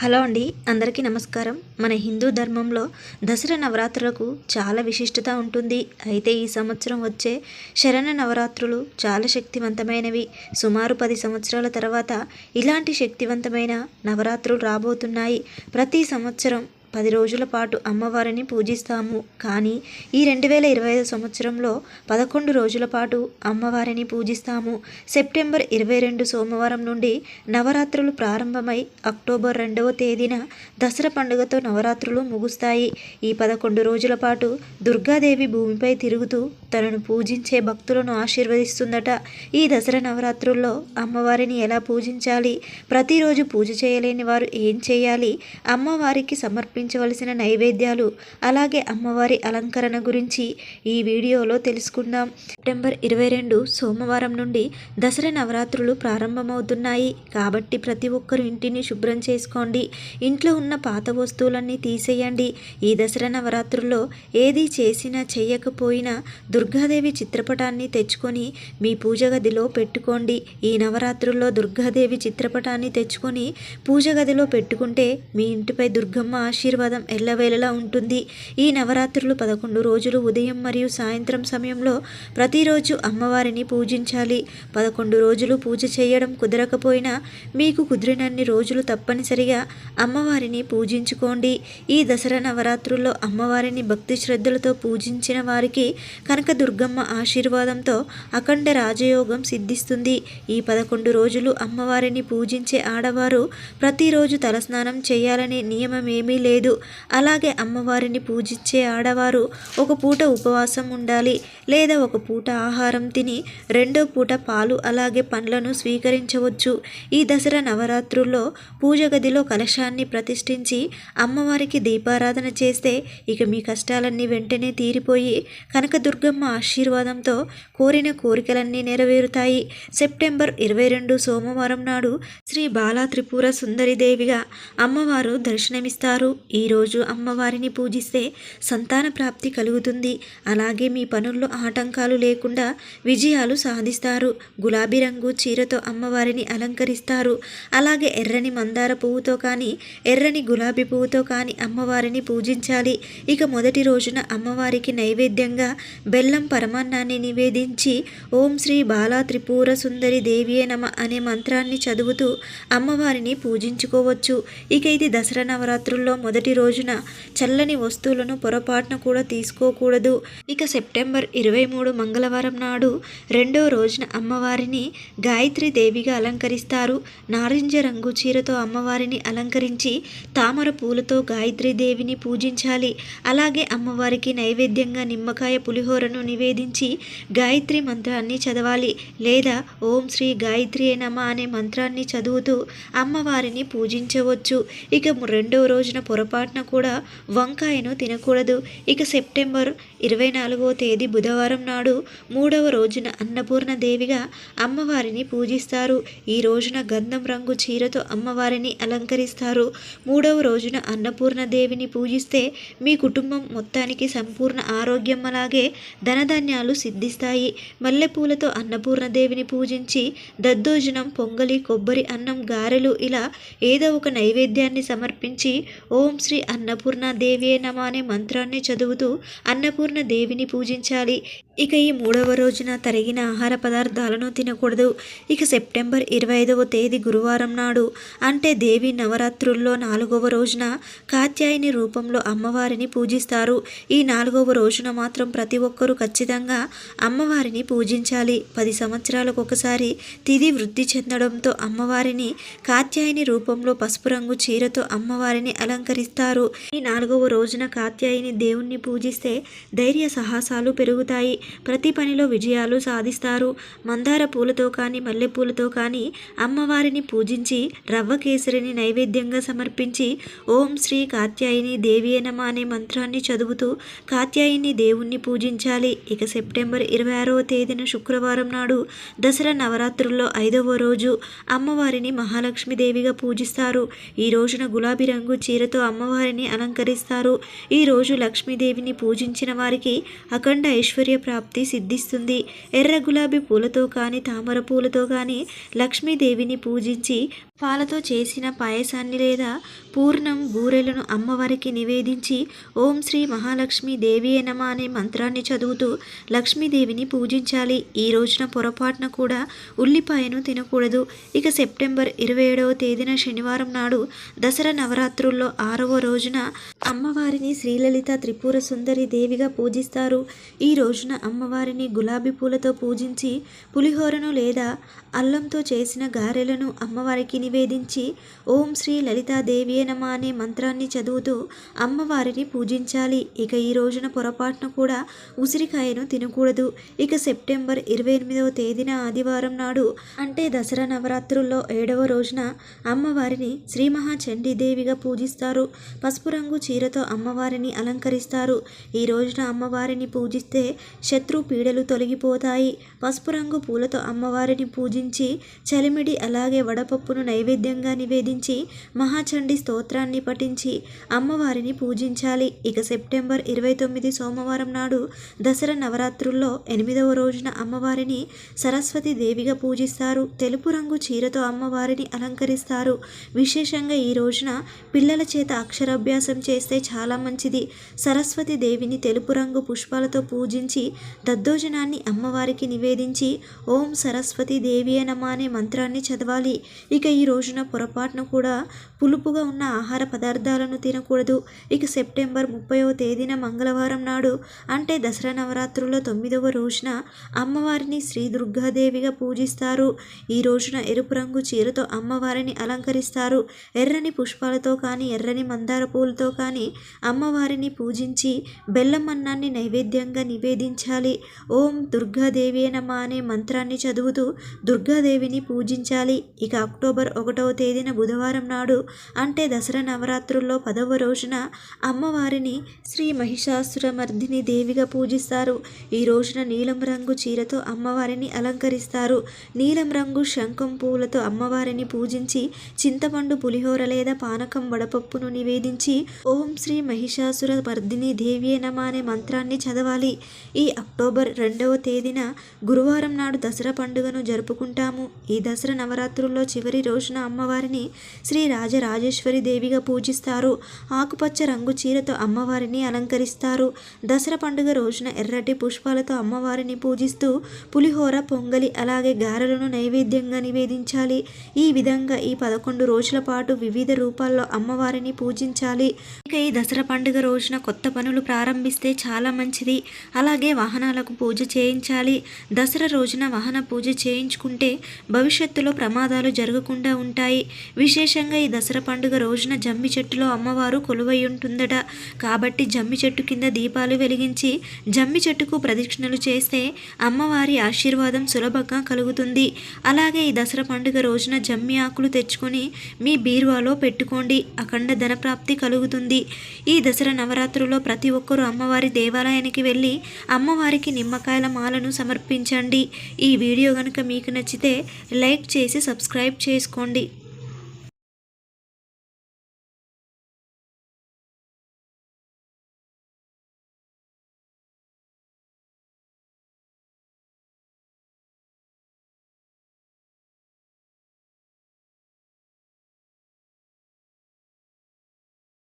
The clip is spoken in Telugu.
హలో అండి అందరికీ నమస్కారం. మన హిందూ ధర్మంలో దసరా నవరాత్రులకు చాలా విశిష్టత ఉంటుంది. అయితే ఈ సంవత్సరం వచ్చే శరణ నవరాత్రులు చాలా శక్తివంతమైనవి. సుమారు పది సంవత్సరాల తర్వాత ఇలాంటి శక్తివంతమైన నవరాత్రులు రాబోతున్నాయి. ప్రతి సంవత్సరం పది రోజుల పాటు అమ్మవారిని పూజిస్తాము. కానీ ఈ రెండు వేల ఇరవై ఐదు సంవత్సరంలో పదకొండు రోజుల పాటు అమ్మవారిని పూజిస్తాము. సెప్టెంబర్ ఇరవై రెండు సోమవారం నుండి నవరాత్రులు ప్రారంభమై అక్టోబర్ రెండవ తేదీన దసరా పండుగతో నవరాత్రులు ముగుస్తాయి. ఈ పదకొండు రోజుల పాటు దుర్గాదేవి భూమిపై తిరుగుతూ తనను పూజించే భక్తులను ఆశీర్వదిస్తుందట. ఈ దసరా నవరాత్రుల్లో అమ్మవారిని ఎలా పూజించాలి? ప్రతిరోజు పూజ చేయలేని వారు ఏం చేయాలి? అమ్మవారికి సమర్పించవలసిన నైవేద్యాలు అలాగే అమ్మవారి అలంకరణ గురించి ఈ వీడియోలో తెలుసుకుందాం. సెప్టెంబర్ ఇరవై రెండు సోమవారం నుండి దసరా నవరాత్రులు ప్రారంభమవుతున్నాయి. కాబట్టి ప్రతి ఒక్కరు ఇంటిని శుభ్రం చేసుకోండి. ఇంట్లో ఉన్న పాత వస్తువులన్నీ తీసేయండి. ఈ దసరా నవరాత్రుల్లో ఏది చేసినా చేయకపోయినా దుర్గాదేవి చిత్రపటాన్ని తెచ్చుకొని మీ పూజ గదిలో పెట్టుకోండి. ఈ నవరాత్రుల్లో దుర్గాదేవి చిత్రపటాన్ని తెచ్చుకొని పూజ గదిలో పెట్టుకుంటే మీ ఇంటిపై దుర్గమ్మ ఆశీర్వాదం ఎల్లవేళలా ఉంటుంది. ఈ నవరాత్రులు పదకొండు రోజులు ఉదయం మరియు సాయంత్రం సమయంలో ప్రతిరోజు అమ్మవారిని పూజించాలి. పదకొండు రోజులు పూజ చేయడం కుదరకపోయినా మీకు కుదిరినన్ని రోజులు తప్పనిసరిగా అమ్మవారిని పూజించుకోండి. ఈ దసరా నవరాత్రుల్లో అమ్మవారిని భక్తి శ్రద్ధలతో పూజించిన వారికి కనకదుర్గమ్మ ఆశీర్వాదంతో అఖండ రాజయోగం సిద్ధిస్తుంది. ఈ పదకొండు రోజులు అమ్మవారిని పూజించే ఆడవారు ప్రతిరోజు తలస్నానం చేయాలనే నియమం ఏమీ లేదు. అలాగే అమ్మవారిని పూజించే ఆడవారు ఒక పూట ఉపవాసం ఉండాలి లేదా ఒక పూట ఆహారం తిని రెండో పూట పాలు అలాగే పండ్లను స్వీకరించవచ్చు. ఈ దసరా నవరాత్రుల్లో పూజ గదిలో కలశాన్ని ప్రతిష్ఠించి అమ్మవారికి దీపారాధన చేస్తే ఇక మీ కష్టాలన్నీ వెంటనే తీరిపోయి కనకదుర్గమ్మ ఆశీర్వాదంతో కోరిన కోరికలన్నీ నెరవేరుతాయి. సెప్టెంబర్ ఇరవై రెండు సోమవారం నాడు శ్రీ బాలా త్రిపుర సుందరిదేవిగా అమ్మవారు దర్శనమిస్తారు. ఈరోజు అమ్మవారిని పూజిస్తే సంతాన ప్రాప్తి కలుగుతుంది. అలాగే మీ పనుల్లో ఆటంకాలు లేకుండా విజయాలు సాధిస్తారు. గులాబీ రంగు చీరతో అమ్మవారిని అలంకరిస్తారు. అలాగే ఎర్రని మందార పువ్వుతో కానీ ఎర్రని గులాబీ పువ్వుతో కానీ అమ్మవారిని పూజించాలి. ఇక మొదటి రోజున అమ్మవారికి నైవేద్యంగా బెల్లం పరమాన్నాన్ని నివేదించి ఓం శ్రీ బాలా త్రిపుర సుందరి దేవియే నమ అనే మంత్రాన్ని చదువుతూ అమ్మవారిని పూజించుకోవచ్చు. ఇక ఇది దసరా నవరాత్రుల్లో మొదటి మొదటి రోజున చల్లని వస్తువులను పొరపాటున కూడా తీసుకోకూడదు. ఇక సెప్టెంబర్ ఇరవై మూడు మంగళవారం నాడు రెండో రోజున అమ్మవారిని గాయత్రి దేవిగా అలంకరిస్తారు. నారింజ రంగు చీరతో అమ్మవారిని అలంకరించి తామర పూలతో గాయత్రి దేవిని పూజించాలి. అలాగే అమ్మవారికి నైవేద్యంగా నిమ్మకాయ పులిహోరను నివేదించి గాయత్రి మంత్రాన్ని చదవాలి. లేదా ఓం శ్రీ గాయత్రి నమ అనే మంత్రాన్ని చదువుతూ అమ్మవారిని పూజించవచ్చు. ఇక రెండో రోజున పొరపాటున కూడా వంకాయను తినకూడదు. ఇక సెప్టెంబర్ ఇరవై నాలుగవ తేదీ బుధవారం నాడు మూడవ రోజున అన్నపూర్ణ దేవిగా అమ్మవారిని పూజిస్తారు. ఈ రోజున గంధం రంగు చీరతో అమ్మవారిని అలంకరిస్తారు. మూడవ రోజున అన్నపూర్ణ దేవిని పూజిస్తే మీ కుటుంబం మొత్తానికి సంపూర్ణ ఆరోగ్యం అలాగే ధనధాన్యాలు సిద్ధిస్తాయి. మల్లెపూలతో అన్నపూర్ణ దేవిని పూజించి దద్దోజనం పొంగలి కొబ్బరి అన్నం గారెలు ఇలా ఏదో ఒక నైవేద్యాన్ని సమర్పించి ఓం శ్రీ అన్నపూర్ణ దేవియే నమ అనే మంత్రాన్ని చదువుతూ అన్నపూర్ణ దేవిని పూజించాలి. ఇక ఈ మూడవ రోజున తరిగిన ఆహార పదార్థాలను తినకూడదు. ఇక సెప్టెంబర్ ఇరవై ఐదవ తేదీ గురువారం నాడు అంటే దేవి నవరాత్రుల్లో నాలుగవ రోజున కాత్యాయని రూపంలో అమ్మవారిని పూజిస్తారు. ఈ నాలుగవ రోజున మాత్రం ప్రతి ఒక్కరూ ఖచ్చితంగా అమ్మవారిని పూజించాలి. పది సంవత్సరాలకు ఒకసారి తిది వృద్ధి చెందడంతో అమ్మవారిని కాత్యాయని రూపంలో పసుపు రంగు చీరతో అమ్మవారిని అలంకరిస్తారు. ఈ నాలుగవ రోజున కాత్యాయిని దేవుణ్ణి పూజిస్తే ధైర్య సాహసాలు పెరుగుతాయి. ప్రతి పనిలో విజయాలు సాధిస్తారు. మందార పూలతో కానీ మల్లెపూలతో కానీ అమ్మవారిని పూజించి రవ్వ కేసరిని నైవేద్యంగా సమర్పించి ఓం శ్రీ కాత్యాయిని దేవియే నమ అనే మంత్రాన్ని చదువుతూ కాత్యాయిని దేవుణ్ణి పూజించాలి. ఇక సెప్టెంబర్ ఇరవై ఆరవ తేదీన శుక్రవారం నాడు దసరా నవరాత్రుల్లో ఐదవ రోజు అమ్మవారిని మహాలక్ష్మీదేవిగా పూజిస్తారు. ఈ రోజున గులాబీ రంగు చీరతో అమ్మవారిని అలంకరిస్తారు. ఈ రోజు లక్ష్మీదేవిని పూజించిన వారికి అఖండ ఐశ్వర్య ప్రాప్తి సిద్ధిస్తుంది. ఎర్ర గులాబీ పూలతో కానీ తామర పూలతో కానీ లక్ష్మీదేవిని పూజించి పాలతో చేసిన పాయసాన్ని లేదా పూర్ణం బూరెలను అమ్మవారికి నివేదించి ఓం శ్రీ మహాలక్ష్మి దేవి నమ అనే మంత్రాన్ని చదువుతూ లక్ష్మీదేవిని పూజించాలి. ఈ రోజున పొరపాటున కూడా ఉల్లిపాయను తినకూడదు. ఇక సెప్టెంబర్ ఇరవై ఏడవ తేదీన శనివారం నాడు దసరా నవరాత్రుల్లో ఆరవ రోజున అమ్మవారిని శ్రీలలిత త్రిపుర సుందరి దేవిగా పూజిస్తారు. ఈ రోజున అమ్మవారిని గులాబీ పూలతో పూజించి పులిహోరను లేదా అల్లంతో చేసిన గారెలను అమ్మవారికి నివేదించి ఓం శ్రీ లలితాదేవి నమ అనే మంత్రాన్ని చదువుతూ అమ్మవారిని పూజించాలి. ఇక ఈ రోజున పొరపాటున కూడా ఉసిరికాయను తినకూడదు. ఇక సెప్టెంబర్ ఇరవై ఎనిమిదవ తేదీన ఆదివారం నాడు అంటే దసరా నవరాత్రుల్లో ఏడవ రోజున అమ్మవారిని శ్రీ మహాచండీదేవిగా పూజిస్తారు. పసుపు రంగు చీరతో అమ్మవారిని అలంకరిస్తారు. ఈ రోజున అమ్మవారిని పూజిస్తే శత్రు పీడలు తొలగిపోతాయి. పసుపు రంగు పూలతో అమ్మవారిని పూజించి చలిమిడి అలాగే వడపప్పును నైవేద్యంగా నివేదించి మహాచండి స్తోత్రాన్ని పఠించి అమ్మవారిని పూజించాలి. ఇక సెప్టెంబర్ ఇరవై తొమ్మిది సోమవారం నాడు దసరా నవరాత్రుల్లో ఎనిమిదవ రోజున అమ్మవారిని సరస్వతి దేవిగా పూజిస్తారు. తెలుపు రంగు చీరతో అమ్మవారిని అలంకరిస్తారు. విశేషంగా ఈ రోజున పిల్లల చేత అక్షరాభ్యాసం చేస్తే చాలా మంచిది. సరస్వతి దేవిని తెలుపు రంగు పుష్పాలతో పూజించి దద్దోజనాన్ని అమ్మవారికి నివేదించి ఓం సరస్వతి దేవి నమ అనే మంత్రాన్ని చదవాలి. ఇక ఈ రోజున పొరపాటున కూడా పులుపుగా ఉన్న ఆహార పదార్థాలను తినకూడదు. ఇక సెప్టెంబర్ ముప్పైవ తేదీన మంగళవారం నాడు అంటే దసరా నవరాత్రుల తొమ్మిదవ రోజున అమ్మవారిని శ్రీ దుర్గాదేవిగా పూజిస్తారు. ఈ రోజున ఎరుపు రంగు చీరతో అమ్మవారిని అలంకరిస్తారు. ఎర్రని పుష్పాలతో కానీ ఎర్రని మందార పూలతో కానీ అమ్మవారిని పూజించి బెల్లం అన్నాన్ని నైవేద్యంగా నివేదించాలి. ఓం దుర్గాదేవి నమ అనే మంత్రాన్ని చదువుతూ దుర్గాదేవిని పూజించాలి. ఇక అక్టోబర్ ఒకటవ తేదీన బుధవారం నాడు అంటే దసరా నవరాత్రుల్లో పదవ రోజున అమ్మవారిని శ్రీ మహిషాసురమర్దిని దేవిగా పూజిస్తారు. ఈ రోజున నీలం రంగు చీరతో అమ్మవారిని అలంకరిస్తారు. నీలం రంగు శంఖం పూలతో అమ్మవారిని పూజించి చింతపండు పులిహోర లేదా పానకం వడపప్పును నివేదించి ఓం శ్రీ మహిషాసుర వర్ధిని దేవియే నమ అనే మంత్రాన్ని చదవాలి. ఈ అక్టోబర్ రెండవ తేదీన గురువారం నాడు దసరా పండుగను జరుపుకుంటాము. ఈ దసరా నవరాత్రుల్లో చివరి రోజున అమ్మవారిని శ్రీ రాజరాజేశ్వరి దేవిగా పూజిస్తారు. ఆకుపచ్చ రంగు చీరతో అమ్మవారిని అలంకరిస్తారు. దసరా పండుగ రోజున ఎర్రటి పుష్పాలతో అమ్మవారిని పూజిస్తూ పులిహోర పొంగలి అలాగే గారెలను నైవేద్యంగా నివేదించాలి. ఈ విధంగా ఈ పదకొండు రోజుల పాటు వివిధ రూపాల్లో అమ్మవారిని పూజించాలి. ఇక ఈ దసరా పండుగ రోజున కొత్త పనులు ప్రారంభిస్తే చాలా మంచిది. అలాగే వాహనాలకు పూజ చేయించాలి. దసరా రోజున వాహన పూజ చేయించుకుంటే భవిష్యత్తులో ప్రమాదాలు జరగకుండా ఉంటాయి. విశేషంగా ఈ దసరా పండుగ రోజున జమ్మి చెట్టులో అమ్మవారు కొలువై ఉంటుందట. కాబట్టి జమ్మి చెట్టు కింద దీపాలు వెలిగించి జమ్మి చెట్టుకు ప్రదక్షిణలు చేస్తే అమ్మవారి ఆశీర్వాదం సులభంగా కలుగుతుంది. అలాగే ఈ దసరా పండుగ రోజున జమ్మి ఆకులు తెచ్చుకొని మీ బీరువాలో పెట్టుకోండి. అఖండ ఫలప్రాప్తి కలుగుతుంది. ఈ దసరా నవరాత్రుల్లో ప్రతి ఒక్కరూ అమ్మవారి దేవాలయానికి వెళ్ళి అమ్మవారికి నిమ్మకాయల మాలను సమర్పించండి. ఈ వీడియో కనుక మీకు నచ్చితే లైక్ చేసి సబ్స్క్రైబ్ చేసుకోండి.